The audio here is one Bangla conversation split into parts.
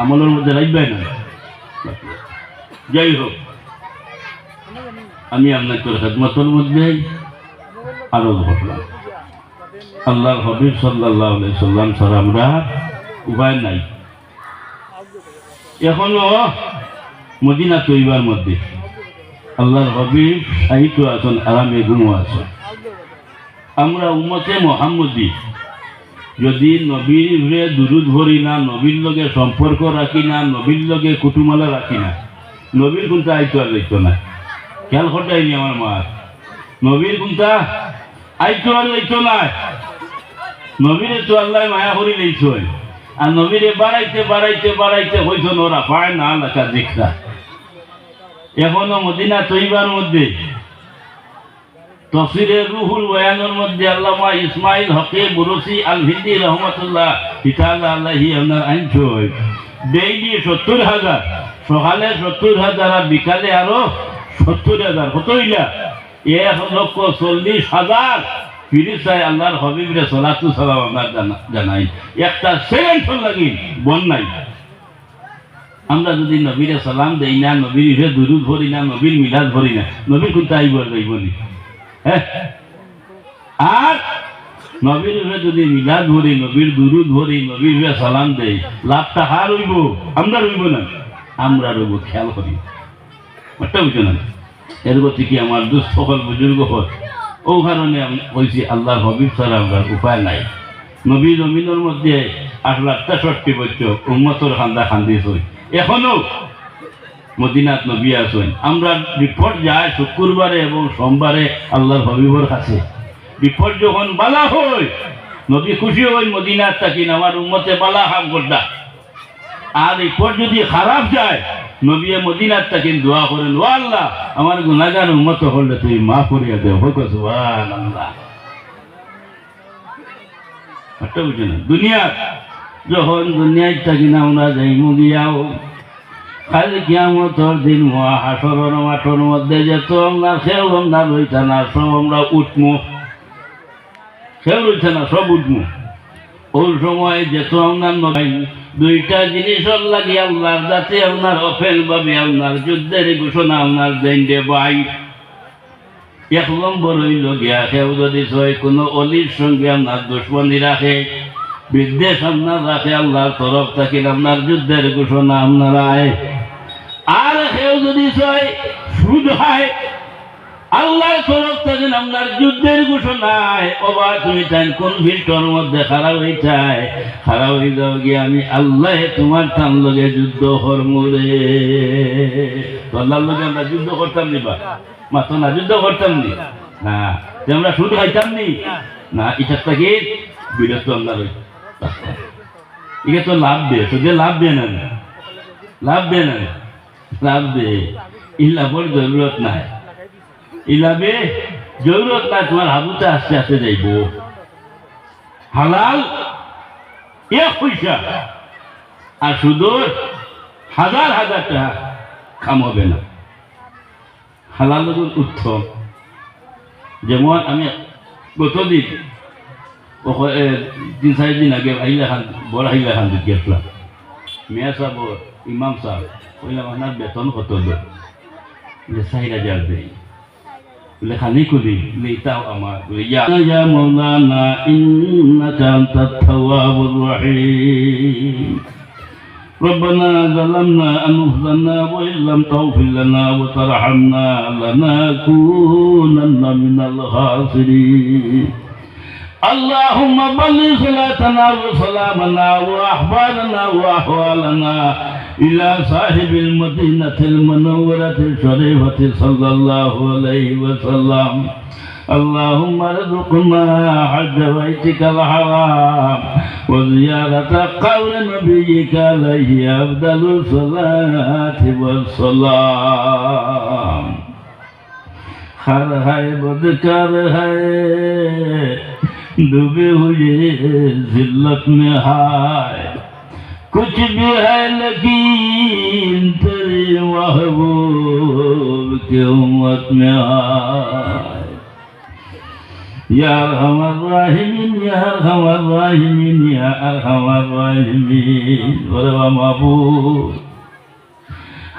আমলের মধ্যে রাখবে না? যাই হোক, আমি আপনার খেদমতের মধ্যে আরও ঘটলাম আল্লাহ হবিব সাল্লাহ সাল্লাম স্যার আমরা উপায় নাই। এখনও মদিনা তৈবার মধ্যে। আল্লাহর হবিব সাহিত্য আছেন, আরামে গুণও আছে আমরা উম্মতে মোহাম্মদী যদি নবীর দুরুদ ভরি না, নবীর লগে সম্পর্ক রাখি না, নবীর লগে কুটুমালা রাখি না, নবীর কোনটা আইতো আর লইতো না? খেয়াল করতেই আমার মা। নবীর কোনটা আইতো আর লইতো না? নবীরে তো আল্লাহ মায়া করি লইছো আর নবীরে বাড়াইতে বাড়াইতে বাড়াইতে হইতো ওরা পায় না লেখা দেখতা এখনও মদিনা তৈবার মধ্যে তফসিরে রুহুল বয়ানের মধ্যে আল্লামা ইসমাইল হকে বুরসি আল হিন্দি রহমতুল্লাহ হিতাল্লাহ আল্লাহি আপনার আইনছই ডেইলি সত্তর হাজার, সকালে সত্তর হাজার আর বিকালে আরও সত্তর হাজার। কত এক লক্ষ চল্লিশ হাজার। ফিরিস্তায় আল্লাহর হবিবরে সলাতু সালাম জানা- জানাই। একটা সেকেন্ড লাগি বন নাই। আমরা যদি নবীরে সালাম দেই না, নবীর দুরুদ ভরি না, নবীর মিলাদ ভরি না নবীর কোনটা আইব আর নবীর যদি মিলাদ ভরি নবীর দুরুদ ভরি নবীর সালাম দেই, লাভটা হার হইব, আমরা রইব না। আমরা রইব খেয়াল করি। একটা বুঝো না? এর গতি কি আমার দুস্থ হল, বুজুর্গ হল? ও কারণে আমি কইছি, আল্লাহর হবিব ছাড়া আমরা উপায় নাই। নবী জমিনের মধ্যে আট লাখ তেষট্টি বছর উন্মতর খান্দা খান্দি হই এখনও মদিনাত নবী আসেন আমরা রিপোর্ট যায় শুক্রবারে এবং সোমবারে আল্লাহর হবিবর কাছে। রিপোর্ট যখন বালা হয়, নবী খুশি হই মদিনাত থাকিন আমার উম্মতে বালা হাম করদা। আর রিপোর্ট যদি খারাপ যায়, নবী মদিনাত থাকিন দোয়া করেন, ও আল্লাহ, আমার গুনাগার উম্মত হলে তুই মা করিয়া দে। হোক আল্লাহ দুনিয়া যখন দুনিয়ায় থাকি না, আমরা যাই মুগিয়াও মধ্যে না, সব আমরা না, সব ওই সময় দুইটা জিনিসের লাগে আপনার যাতে আপনার অফেল ভাবে আপনার যুদ্ধের ঘোষণা, আপনার দেন দে এক নম্বর হইল গিয়া যদি কোনো অলির সঙ্গে আপনার দুশ্মনী রাখে, বিদ্বেষ আপনার রাখে, আল্লাহর তরফ থাকি আপনার যুদ্ধের ঘোষণা, আপনারা আয়। আর কেউ যদি সুদ হয়, আল্লাহর তরফ থেকে আপনার যুদ্ধের ঘোষণায় অবা তুমি চান কোন ভিড়টার মধ্যে খারাপ হয়ে চায় খারাপ হয়ে যাও গিয়ে আমি, আল্লাহ, তোমার টান লগে যুদ্ধ হরমুরে আল্লাহর লগে আমরা যুদ্ধ করতাম নি বা? মাত্র না যুদ্ধ করতাম নি? না আমরা সুদ খাইতাম নি? না ইচ্ছা থেকে বিরত আমরা ইকে তো লাভ দে সুদে লাভ দে না লাভ দে না লাভ দে ইলা বড় জরুরত নাই। ইলাবে জরুরত নাই, তোমার হাবুতে আস্তে আস্তে যাইব। হালাল এক পয়সা। আর শুধু হাজার হাজার টাকা খামাবে না। হালাল উত্তম। যেমন আমি গতদিন তিন চারি দিন আগে আহিলা খান বড় আহিলা খান গেছিলাম মেয়া সাহেব ইমাম সাহেব কইলাম আপনার বেতন কত দেয় বলে চার হাজার দেয় বলে খানি করি বলে এটাও আমার বলে ইয়া ইয়া মৌলানা ইন্নাকা আনতাত তাওয়াবুর রহিম ربنا ظلمنا أنفسنا وإن لم تغفر لنا وترحمنا لنكونن من الخاسرين اللهم بلغ صلاتنا وسلامنا واحبابنا وأحوالنا إلى صاحب المدينة المنورة الشريفة صلى الله عليه وسلم. اللهم ارزقنا حج بيتك الحرام وزيارة قول نبيك عليه أفضل الصلاة والسلام. خير ہے بدکر ہے डूबे हुए जिल्लत में हाय। कुछ भी है लेकिन तेरे महबूब के उम्मत में हाय। यार हमार राहिमीन, यार हमार राहिमीन, यार हमार राहिमीन बोले महबूब।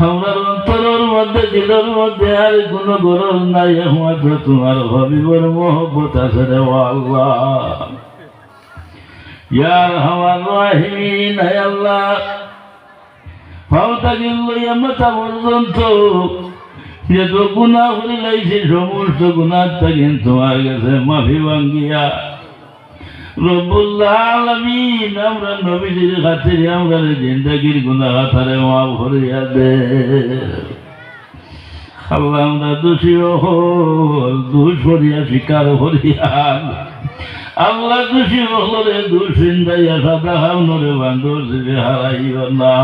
আমার অন্তরের মধ্যে, দিলের মধ্যে আর কোন গরর নাই। একমাত্র তোমার হবিবর মহব্বত আছে রে আল্লাহ। ইয়ার আমার রাহিমিন, হে আল্লাহ। ফাওতা গেল মাথা পর্যন্ত। যে তো গুণা করে লাইছে সমস্ত গুণার থাকেন তোমার কাছে মাফি ভাঙ্গিয়া। রব্বুল্লাহ আলামিন, আমরা নবীজির খাতিরে আমরা জিন্দগির হাতারে মাফ করিয়া দে। আল্লাহ, আমরা দোষী হল, দোষ করিয়া স্বীকার করিয়া আল্লাহ দোষী হলে দোষ চিন্তাইয়া সাদা হামনরে বান্ধব দিবে হারাইও না।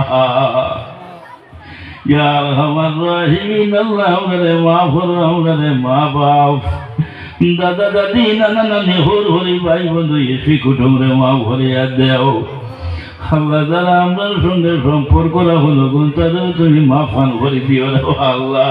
ইয়া আমার রাহিমিন, আল্লাহ আমরা মাফ করো আমরা মা বাপ দাদা, দাদি, নানা, নানি, হোর, হরি, ভাই, বন্ধু, এসে কুটুমরে মা ভরিয়া দেও। আল্লাহ যারা আমার সঙ্গে সম্পর্ক রাখল তাদের তুমি মাফান করে দিও রে, আল্লাহ।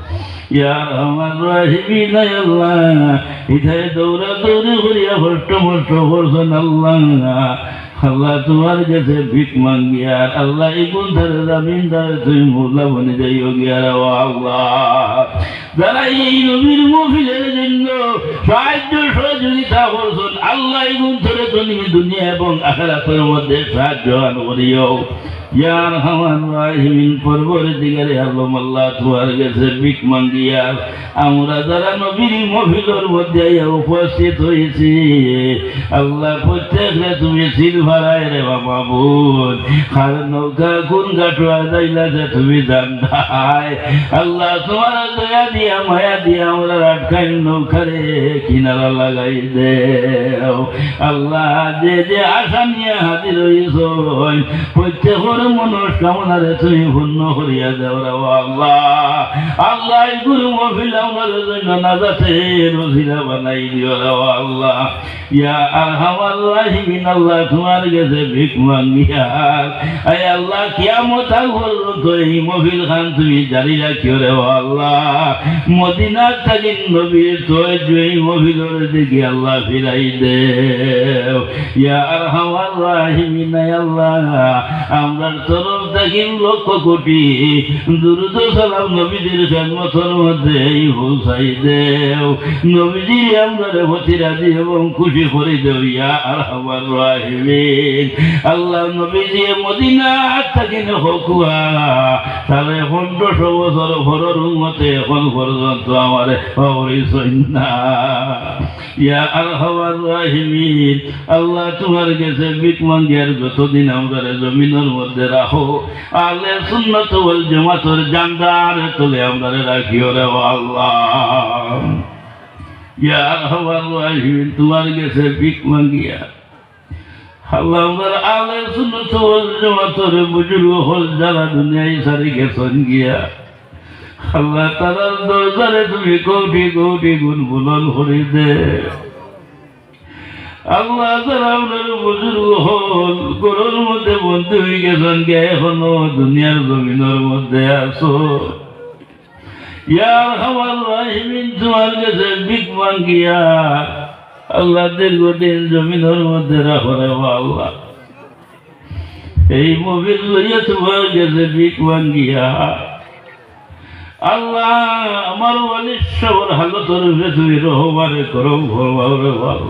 ইয়া আমার রাহিমিন আল্লাহ ইথায় দৌড়া দৌড়ে করিয়া ভট্ট ভট্ট করছেন আল্লাহ। আল্লাহ তোমার কাছে ভিক মাঙ্গিয়া আল্লাহ এগুন ধরে জামিন ধরে তুমি মোল্লা বনে যাইও গিয়া ও আল্লাহ। যারা এই নবীর মহিলের জন্য সাহায্য সহযোগিতা করছেন, আল্লাহ এগুন ধরে তুমি দুনিয়া এবং আখেরাতের মধ্যে সাহায্য আন করিও। ইয়ার আমার রাহিমিন পর্বর দিগারে আলম আল্লাহ তোমার কাছে ভিক মাঙ্গিয়া আমরা যারা নবীর মহিলার মধ্যে উপস্থিত হয়েছি, আল্লাহ প্রত্যেকরে তুমি সিল ভাড়ায় রে বাবা বোন। আর নৌকা কোন গাটুয়া যাইলা যে তুমি জানতাই আল্লাহ, তোমার দয়া দিয়া, মায়া দিয়া আমরা আটকাই নৌকারে কিনারা লাগাই দে আল্লাহ, যে যে আশা নিয়ে হাজির হইছ প্রত্যেকের মনস্কামনারে তুমি পূর্ণ করিয়া দেও রে আল্লাহ। আল্লাহ গুরু মফিল আমাদের জন্য নাজাতে রসিলা বানাই দিও রে আল্লাহ। ইয়া আরহামার রাহিমিন, আল্লাহ, তোমার কাছে ভিক আয় আল্লাহ, কিয়ামত এই খান, তুমি জারি রাখিও রে আল্লাহ? মদিনার থাকি নবীর তোয় এই মফিলের দিকে আল্লাহ ফিরাই দে ইয়া আরহামার রাহিমিন আয় আল্লাহ, আমরার তরফ থাকি লক্ষ কোটি। দুরুদ সালাম নবীজির দেও নবীজি রাজি এবং খুশি করে দেও, ইয়া রাহিমিন। আল্লাহ নবীজি মদিনা থাকিন তাহলে বছর উন্মতে এখন পর্যন্ত আমার হরিসই না ইয়া আরহামার রাহিমিন, আল্লাহ তোমার কাছে বিক মাঙ্গিয়ার যতদিন আমরা জমিনের মধ্যে রাখো। আলে সুন্নত ওয়াল জামাতের জান্দার তোলে আমরা রাখিও রে আল্লাহ। ইয়া আরহামার রাহিমিন তোমার কাছে বিক মাঙ্গিয়া আল্লাহ, আমার আলে সুন্নত ওয়াল জামাতের বুজুর্গ হল যারা দুনিয়ায় সারি গেছেন গিয়া। আল্লাহ, তারার দরজারে তুমি কোটি কোটি গুণ বুলন করে দে। আল্লাহ তারা আপনার হল গরুর মধ্যে বন্ধু হয়ে গেছেন গে, এখনও দুনিয়ার জমিনের মধ্যে আসো ইয়ার খাবার রাহিমিন তোমার কাছে বিক মাঙ্গিয়া আল্লাহ দীর্ঘদিন জমিনের মধ্যে রাখো রে আল্লাহ। এই মোবিল লইয়া তোমার কাছে বিক মাঙ্গিয়া আল্লাহ আমার অনিশ্বর হালতর ভেতরে রহমারে করম ভরবারে ভালো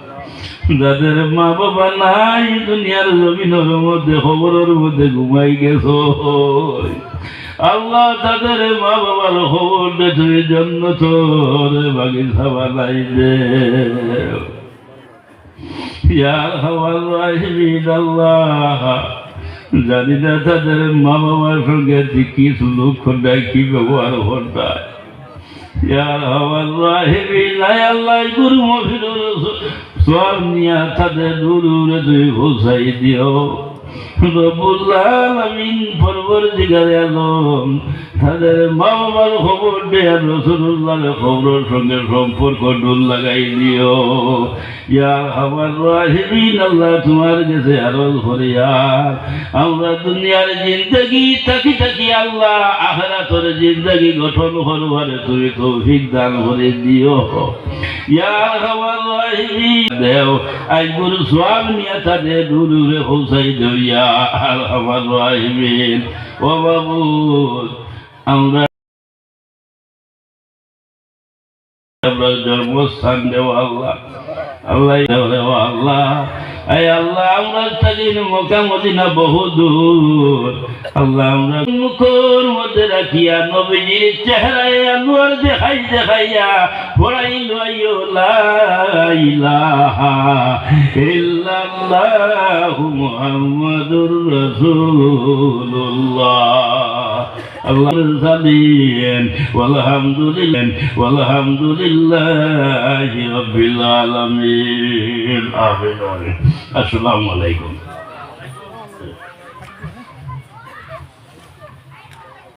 যাদের মা বাবা নাই, দুনিয়ার জমিনের মধ্যে, খবরের মধ্যে ঘুমাই গেছ। আল্লাহ তাদের মা বাবার খবর দে তুমি জন্ম তোর বাগিচা বানাই দে আল্লাহ, জানি না তাদের মা বাবার সঙ্গে কি সুলুক খন্ডায় কি ব্যবহার খন্ডায় তাদের দূরে তুই ঘুষাই দিও। সম্পর্ক ডুল লাগাই আমার দুনিয়ার জিন্দগি থাকি থাকি আল্লাহ আখরাতর জিন্দগি গঠন করবারে তুমি তৌফিক দান করে দিও। ইয়া আমার রাহিমিন, দেও আজ গুরু সব নিয়ে তাদের দূরে পৌঁছাই দেও। ও আমরা আমরা জন্মস্থান দেওয়া আল্লাহ। আল্লাহ দেওয়া আল্লাহ। এই আল্লাহ আমরা থাকি আলহামদুলিল্লাহ আলহামদুলিল্লাহ আমিন। আসসালামু আলাইকুম।